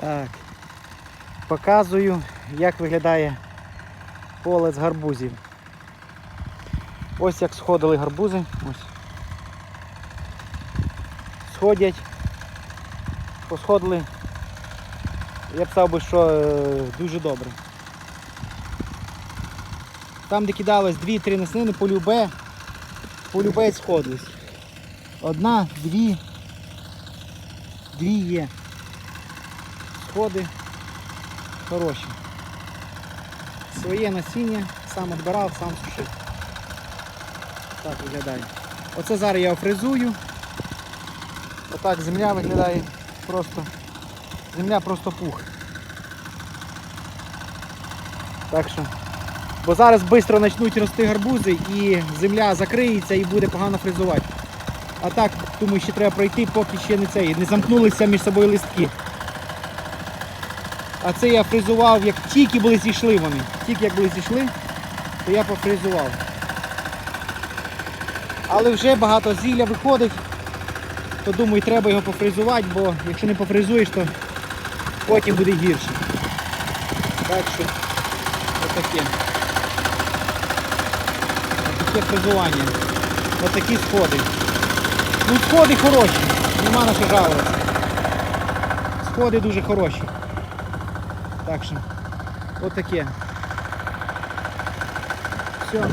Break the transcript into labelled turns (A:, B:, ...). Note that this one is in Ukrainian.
A: Так. Показую, як виглядає поле з гарбузів. Ось як сходили гарбузи. Ось. Сходять. Посходили. Я б сказав би, що е, дуже добре. Там, де кидалось 2-3 наснини, полюбе, полюбе сходились. Одна, дві, дві є. Сходи хороші. Своє насіння сам відбирав, сам сушив. Так виглядає. Оце зараз я офризую. Отак земля виглядає просто. Земля просто пух. Так що. Бо зараз швидко почнуть рости гарбузи і земля закриється і буде погано фризувати. А так, думаю, ще треба пройти, поки ще не цей, не замкнулися між собою листки. А це я фризував, як тільки були зійшли вони. Тільки як були зійшли, то я пофризував. Але вже багато зілля виходить, то думаю, треба його пофризувати, бо якщо не пофризуєш, то потім буде гірше. Так що отаке. Таке фризування. Отакі сходи. Ну сходи хороші, нема на що жалуватися. Сходи дуже хороші. Так що, отаке. Все.